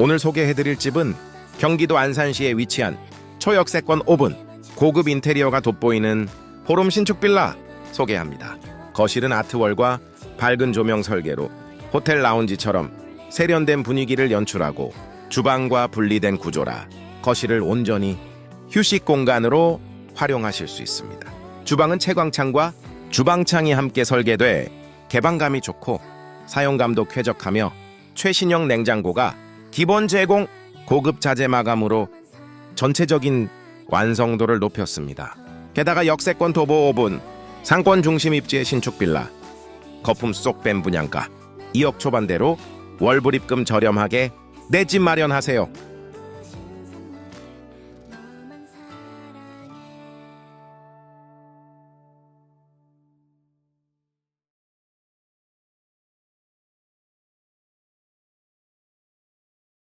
오늘 소개해드릴 집은 경기도 안산시에 위치한 초역세권 5분 고급 인테리어가 돋보이는 호름 신축 빌라 소개합니다. 거실은 아트월과 밝은 조명 설계로 호텔 라운지처럼 세련된 분위기를 연출하고 주방과 분리된 구조라 거실을 온전히 휴식 공간으로 활용하실 수 있습니다. 주방은 채광창과 주방창이 함께 설계돼 개방감이 좋고 사용감도 쾌적하며 최신형 냉장고가 기본 제공 고급 자재 마감으로 전체적인 완성도를 높였습니다. 게다가 역세권 도보 5분 상권 중심 입지의 신축 빌라 거품 쏙뺀 분양가 2억 초반대로 월불입금 저렴하게 내 집 마련하세요.